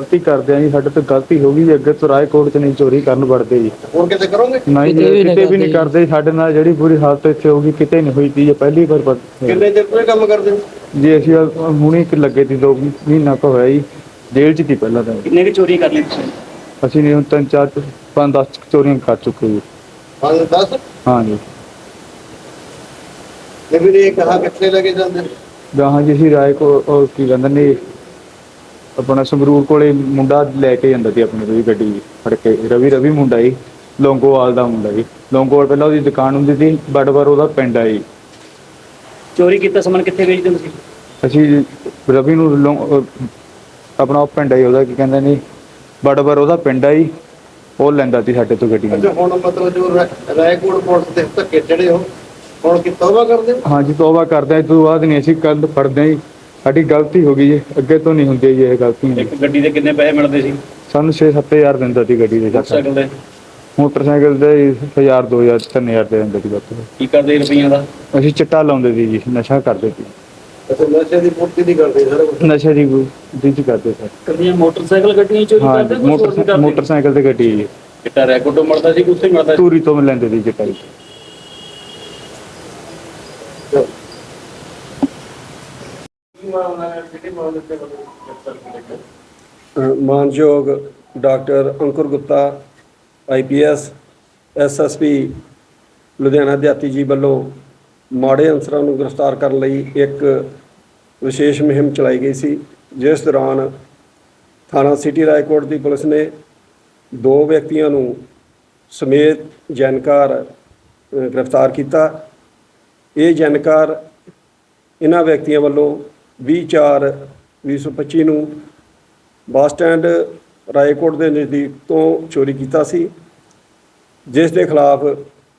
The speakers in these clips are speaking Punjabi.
ਗਲਤੀ ਕਰਦੇ ਆ ਜੀ ਸਾਡੇ ਤੋਂ ਗਲਤੀ ਹੋ ਗਈ ਜੀ ਅੱਗੇ ਤੋਂ ਰਾਏਕੋਟ ਚ ਨਹੀਂ ਚੋਰੀ ਕਰਨ ਵੜਦੇ ਜੀ। ਹੋਰ ਕਿਤੇ ਕਰੋਗੇ? ਨਹੀਂ ਜੀ ਕਿਤੇ ਵੀ ਨਹੀਂ ਕਿਤੇ ਵੀ ਨਹੀਂ ਕਰਦੇ ਕਰਦੇ ਸਾਡੇ ਨਾਲ ਜਿਹੜੀ ਬੁਰੀ ਹਾਲਤ ਇੱਥੇ ਹੋ ਗਈ ਕਿਤੇ ਨਹੀਂ ਹੋਈ ਤੀ ਇਹ ਪਹਿਲੀ ਵਾਰ ਪਤਾ ਕਿੰਨੇ ਚਿਰ ਤੋਂ ਇਹ ਕੰਮ ਕਰਦੇ ਹੋ? ਜੀ ਅਸੀਂ ਆਹ ਹੁਣੀ ਕਿ ਲੱਗੇ ਤੀ ਦੋ ਮਹੀਨਾ ਕੁ ਹੋਇਆ ਜੀ ਜੇਲ੍ਹ ਚ ਤੀ ਪਹਿਲਾਂ ਤਾਂ। ਕਿੰਨੇ ਕੁ ਚੋਰੀ ਕਰ ਲਈ ਤੁਸੀਂ? ਅਸੀਂ ਨੇ ਹੁਣ ਤਿੰਨ ਚਾਰ ਪੰਜ ਦਸ ਚੋਰੀਆਂ ਕਰ ਚੁੱਕੇ ਜੀ। ਪੰਜ ਦਸ? ਹਾਂ ਜੀ। ਤੇ ਫਿਰ ਇਹ ਕਹਾ ਕਿੱਥੇ ਲੈ ਕੇ ਜਾਂਦੇ? ਨੇ? ਗਾਹਾਂ ਜੀ ਅਸੀਂ ਰਾਏ ਕੋ ਉਹ ਕੀ ਕਹਿੰਦੇ ਨੇ ਆਪਣਾ ਸੰਗਰੂਰ ਕੋਲੇ ਮੁੰਡਾ ਲੈ ਕੇ ਜਾਂਦਾ ਸੀ ਆਪਣੀ ਕੋਈ ਗੱਡੀ ਫੜ ਕੇ ਰਵੀ ਰਵੀ ਮੁੰਡਾ ਜੀ ਲੌਂਗੋਵਾਲ ਦਾ ਮੁੰਡਾ ਜੀ। ਲੌਂਗੋਵਾਲ ਪਹਿਲਾਂ ਉਹਦੀ ਦੁਕਾਨ ਹੁੰਦੀ ਸੀ ਬੜਵਰ ਉਹਦਾ ਪਿੰਡ ਆ ਜੀ। ਚੋਰੀ ਕੀਤਾ ਸਮਾਨ ਕਿੱਥੇ ਵੇਚਦੇ ਹੋ ਤੁਸੀਂ ਅਸੀਂ ਰਵੀ ਨੂੰ ਲੌਂ- ਅਹ ਆਪਣਾ ਉਹ ਪਿੰਡ ਆ ਜੀ ਉਹਦਾ ਕੀ ਕਹਿੰਦੇ ਨੇ ਬੜਵਰ ਉਹਦਾ ਪਿੰਡ ਆ ਜੀ ਉਹ ਲੈਂਦਾ ਸੀ ਸਾਡੇ ਤੋਂ ਗੱਡੀਆਂ ਅੱਛਾ ਹੁਣ ਮਤਲਬ ਜੋ ਰਾ- ਰਾਏਕੋਟ ਪੁਲਿਸ ਦੇ ਧੱਕੇ ਚੜੇ ਹੋ ਹੁਣ ਕਿ ਤੌਬਾ ਕਰਦੇ ਹੋ ਹਾਂਜੀ ਤੋਬਾ ਕਰਦੇ ਹਾਂ ਇਸ ਤੋਂ ਬਾਅਦ ਨਹੀਂ ਅਸੀਂ ਕੱਲ ਫੜਦੇ ਹਾਂ ਜੀ। ਸਾਡੀ ਗਲਤੀ ਹੋ ਗਈ ਜੀ ਅੱਗੇ ਤੋਂ ਨਹੀਂ ਹੁੰਦੀ ਜੀ ਇਹ ਗਲਤੀ। ਇੱਕ ਗੱਡੀ ਦੇ ਕਿੰਨੇ ਪੈਸੇ ਮਿਲਦੇ ਸੀ? ਸਾਨੂੰ 6-7000 ਦਿੰਦਾ ਸੀ ਗੱਡੀ ਦੇ ਚੱਕਰ ਮੋਟਰਸਾਈਕਲ ਦੇ? ਮੋਟਰਸਾਈਕਲ ਦੇ 1000 2000 3000 ਦੇ ਦਿੰਦੇ ਸੀ ਬਸ ਕੀ ਕਰਦੇ ਰੁਪਈਆਂ ਦਾ? ਅਸੀਂ ਚਿੱਟਾ ਲਾਉਂਦੇ ਸੀ ਜੀ ਨਸ਼ਾ ਕਰਦੇ ਸੀ। ਨਸ਼ੇ ਦੀ ਪੂਰਤੀ ਨਹੀਂ ਕਰਦੇ ਸਾਰਾ ਨਸ਼ੇ ਦੀ ਦੀ ਕਰਦੇ ਸਰ ਕੱਲੀਆਂ ਮੋਟਰਸਾਈਕਲ ਗੱਡੀਆਂ ਚੋਰੀ ਹਾਂ ਕਰਦੇ ਜੀ, ਮੋਟਰ ਮੋਟਰਸਾਈਕਲ ਤੇ ਗੱਡੀ ਜੀ। ਕਿੱਟਾ ਰੈਕੋਰਡੋ ਮਿਲਦਾ ਸੀ ਕਿ ਉੱਥੇ ਮਿਲਦਾ ਸੀ? ਤੂਰੀ ਤੋਂ ਲੈਂਦੇ ਸੀ ਚਿੱਟਾ ਜੀ। ਅ, ਮਾਨਯੋਗ doctor Ankur Gupta IPS SSP Ludhiana ਦਿਹਾਤੀ ਜੀ ਵੱਲੋਂ ਮਾੜੇ ਅਨਸਰਾਂ ਨੂੰ ਗ੍ਰਿਫਤਾਰ ਕਰਨ ਲਈ ਇੱਕ ਵਿਸ਼ੇਸ਼ ਮੁਹਿੰਮ ਚਲਾਈ ਗਈ ਸੀ ਜਿਸ ਦੌਰਾਨ ਥਾਣਾ ਸਿਟੀ ਰਾਏਕੋਟ ਦੀ ਪੁਲਿਸ ਨੇ ਦੋ ਵਿਅਕਤੀਆਂ ਨੂੰ ਸਮੇਤ ਜੈਨਕਾਰ ਗ੍ਰਿਫਤਾਰ ਕੀਤਾ। ਇਹ ਜੈਨਕਾਰ ਇਹਨਾਂ ਵਿਅਕਤੀਆਂ ਵੱਲੋਂ 24 2025 ਨੂੰ ਬੱਸ ਸਟੈਂਡ ਰਾਏਕੋਟ ਦੇ ਨਜ਼ਦੀਕ ਤੋਂ ਚੋਰੀ ਕੀਤਾ ਸੀ। ਜਿਸ ਦੇ ਖਿਲਾਫ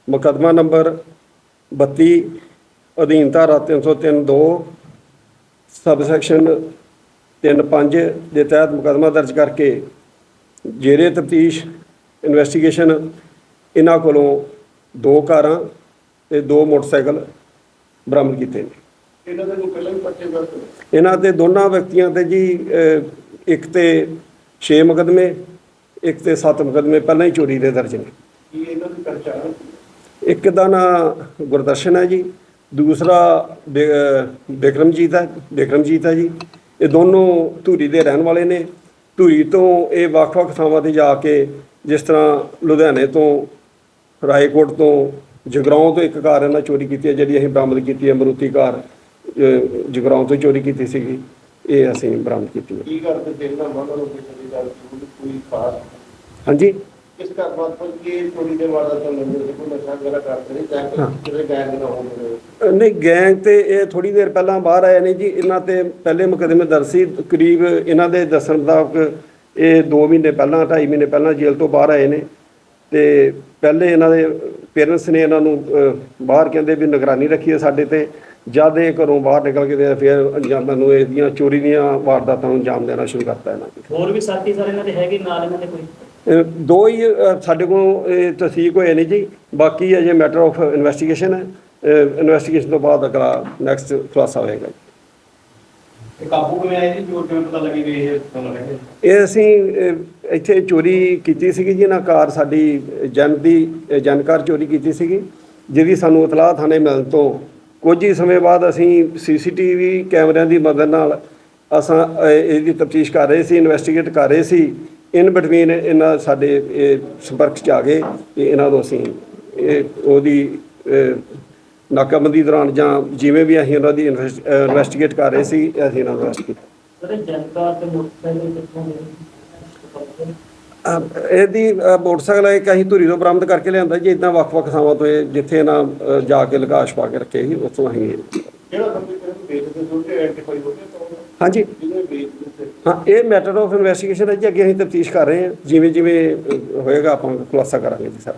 ਮੁਕੱਦਮਾ ਨੰਬਰ 32 ਅਧੀਨ ਧਾਰਾ 303 2 ਸਬ ਸੈਕਸ਼ਨ 35 ਦੇ ਤਹਿਤ ਮੁਕੱਦਮਾ ਦਰਜ ਕਰਕੇ ਜੇਰੇ ਤਫਤੀਸ਼ ਇਨਵੈਸਟੀਗੇਸ਼ਨ ਇਹਨਾਂ ਕੋਲੋਂ ਦੋ ਕਾਰਾਂ ਤੇ ਦੋ ਮੋਟਰਸਾਈਕਲ ਬਰਾਮਦ ਕੀਤੇ ਨੇ। ਇਹਨਾਂ ਦੇ ਪਹਿਲਾਂ ਇਹਨਾਂ ਤੇ ਦੋਨਾਂ ਵਿਅਕਤੀਆਂ ਤੇ ਜੀ ਇੱਕ ਤੇ 6 ਮੁਕਦਮੇ ਇੱਕ ਤੇ 7 ਮੁਕਦਮੇ ਪਹਿਲਾਂ ਹੀ ਚੋਰੀ ਦੇ ਦਰਜ ਨੇ। ਕੀ ਇਹਨਾਂ ਦੀ ਪਹਿਚਾਣ ਇੱਕ ਦਾ ਨਾਂ ਗੁਰਦਰਸ਼ਨ ਹੈ ਜੀ ਦੂਸਰਾ ਬਿਕਰਮਜੀਤ ਹੈ ਬਿਕਰਮਜੀਤ ਹੈ ਜੀ। ਇਹ ਦੋਨੋਂ ਧੂਰੀ ਦੇ ਰਹਿਣ ਵਾਲੇ ਨੇ। ਧੂਰੀ ਤੋਂ ਇਹ ਵੱਖ-ਵੱਖ ਥਾਵਾਂ ਤੇ ਜਾ ਕੇ ਜਿਸ ਤਰ੍ਹਾਂ ਲੁਧਿਆਣੇ ਤੋਂ ਰਾਏਕੋਟ ਤੋਂ ਜਗਰਾਉਂ ਤੋਂ ਇੱਕ ਕਾਰ ਇਹਨਾਂ ਚੋਰੀ ਕੀਤੀ ਹੈ ਜਿਹੜੀ ਅਸੀਂ ਬਰਾਮਦ ਕੀਤੀ ਹੈ ਮਰੂਤੀ ਕਾਰ। ਜਗਰਾਉਂ ਤੋਂ ਚੋਰੀ ਕੀਤੀ ਸੀਗੀ। ਇਹ ਅਸੀਂ ਬਰਾਮਦ ਕੀਤੀ ਹੈ। ਕੀ ਕਰਦੇ? ਤੇ ਇਹਨਾਂ ਮਨਾਂ ਨੂੰ ਕਿਸੇ ਦੀ ਗੱਲ ਕੋਈ ਖਾਸ? ਹਾਂਜੀ? ਕਿਸ ਘਰ ਬਾਤ ਪਰ ਕੀ ਚੋਰੀ ਦੇ ਵਾਲਾ ਤਾਂ ਸੀ? ਕੋਈ ਨਸ਼ਾ ਵਗੈਰਾ ਕਰਦੇ ਚਾਹੇ ਹਾਂ। ਕਿਸੇ ਗੈਂਗ ਨਾ ਹੋਵੇ ਨਹੀਂ ਗੈਂਗ ਤੇ ਇਹ ਥੋੜੀ ਦੇਰ ਪਹਿਲਾਂ ਬਾਹਰ ਆਏ ਨੇ ਜੀ। ਇਹਨਾਂ ਤੇ ਪਹਿਲੇ ਮੁਕੱਦਮੇ ਦਰਜ ਸੀ। ਕਰੀਬ ਇਹਨਾਂ ਦੇ ਦੱਸਣ ਮੁਤਾਬਕ ਇਹ 2 ਮਹੀਨੇ ਪਹਿਲਾਂ 2.5 ਮਹੀਨੇ ਪਹਿਲਾਂ ਜੇਲ੍ਹ ਤੋਂ ਬਾਹਰ ਆਏ ਨੇ। ਤੇ ਪਹਿਲੇ ਇਹਨਾਂ ਦੇ ਪੇਰੈਂਟਸ ਨੇ ਇਹਨਾਂ ਨੂੰ ਬਾਹਰ ਕਹਿੰਦੇ ਵੀ ਨਿਗਰਾਨੀ ਰੱਖੀ ਹੈ ਸਾਡੇ ਤੇ। ਜਦ ਇਹ ਘਰੋਂ ਬਾਹਰ ਨਿਕਲ ਕੇ ਤੇ ਫਿਰ ਅੰਜਾਮਾਂ ਨੂੰ ਇਹਦੀਆਂ ਚੋਰੀ ਦੀਆਂ ਵਾਰਦਾਤਾਂ ਨੂੰ ਅੰਜਾਮ ਦੇਣਾ ਸ਼ੁਰੂ ਕਰਤਾ ਇਹਨਾਂ ਨੇ। ਹੋਰ ਵੀ ਸਾਥੀ ਸਾਰੇ ਇਹਨਾਂ ਦੇ ਹੈਗੇ ਨਾਲ ਇਹਨਾਂ ਦੇ ਕੋਈ? ਦੋ ਹੀ ਸਾਡੇ ਕੋਲ ਇਹ ਤਸਦੀਕ ਹੋਏ ਨੇ ਜੀ। ਬਾਕੀ ਅਜੇ ਮੈਟਰ ਆਫ ਇਨਵੈਸਟੀਗੇਸ਼ਨ ਹੈ। ਇਨਵੈਸਟੀਗੇਸ਼ਨ ਤੋਂ ਬਾਅਦ ਅਗਲਾ ਨੈਕਸਟ ਖੁਲਾਸਾ ਹੋਏਗਾ ਇਹ ਕਾਬੂ ਕਿਵੇਂ ਆਏ ਜੀ? ਚੋਰ ਕਿਵੇਂ ਪਤਾ ਲੱਗੀ ਵੀ ਇਹ ਤੁਹਾਨੂੰ ਇਹ ਅਸੀਂ ਇੱਥੇ ਚੋਰੀ ਕੀਤੀ ਸੀਗੀ ਜੀ। ਨਾ ਕਾਰ ਸਾਡੀ ਜਨ ਦੀ ਜਨਕਾਰ ਚੋਰੀ ਕੀਤੀ ਸੀਗੀ। ਜਿਹਦੀ ਸਾਨੂੰ ਇਤਲਾਹ ਥਾਣੇ ਮਿਲਣ ਤੋਂ ਕੁਝ ਹੀ ਸਮੇਂ ਬਾਅਦ ਅਸੀਂ ਸੀਸੀਟੀਵੀ ਕੈਮਰਿਆਂ ਦੀ ਮਦਦ ਨਾਲ ਅਸਾਂ ਇਹਦੀ ਤਫਤੀਸ਼ ਕਰ ਰਹੇ ਸੀ ਇਨਵੈਸਟੀਗੇਟ ਕਰ ਰਹੇ ਸੀ। ਇਨ ਬਿਟਵੀਨ ਇਹਨਾਂ ਸਾਡੇ, ਇਹ, ਸੰਪਰਕ ਚ ਆ ਗਏ ਤੇ ਇਹਨਾਂ ਨੂੰ ਅਸੀਂ, ਇਹ, ਉਹਦੀ ਨਾਕਾਬੰਦੀ ਦੌਰਾਨ ਜਾਂ ਜਿਵੇਂ ਵੀ ਅਸੀਂ ਉਹਨਾਂ ਦੀ ਇਨਵੈਸਟੀਗੇਟ ਕਰ ਰਹੇ ਸੀ, ਅਸੀਂ ਇਹਨਾਂ ਨੂੰ ਅਰੈਸਟ ਕੀਤਾ। ਸਰ ਜਨਤਾ ਤੇ ਮੋਟਰਸਾਈਕਲ ਕਿੱਥੋਂ ਮਿਲੇ? ਅਹ ਇਹਦੀ ਅਹ ਮੋਟਰਸਾਈਕਲ ਹੈ ਕਿ ਅਸੀਂ ਧੂਰੀ ਤੋਂ ਬਰਾਮਦ ਕਰਕੇ ਲਿਆਂਦਾ ਜੀ ਇਦਾਂ ਵੱਖ-ਵੱਖ ਥਾਵਾਂ ਤੋਂ ਇਹ ਜਿੱਥੇ ਇਹਨਾਂ ਅਹ ਜਾ ਕੇ ਲਗਾਸ਼ ਪਾ ਕੇ ਰੱਖੇ ਸੀ ਉੱਥੋਂ ਅਸੀਂ ਜਿਹੜਾ ਬੰਦੇ ਨੂੰ ਵੇਚਦੇ ਛੋਟੇ ਆਈਡੈਂਟੀਫਾਈ ਹੋ ਗਏ ਤਾਂ ਹਾਂਜੀ। ਜਿਹਨੇ ਵੇਚਦੇ ਹਾਂ ਇਹ ਮੈਟਰ ਆਫ ਇਨਵੈਸਟੀਗੇਸ਼ਨ ਹੈ ਜੀ ਅੱਗੇ ਅਸੀਂ ਤਫਤੀਸ਼ ਕਰ ਰਹੇ ਹਾਂ ਜਿਵੇਂ ਜਿਵੇਂ ਅਹ, ਹੋਏਗਾ ਆਪਾਂ ਖੁਲਾਸਾ ਕਰਾਂਗੇ ਜੀ ਸਰ।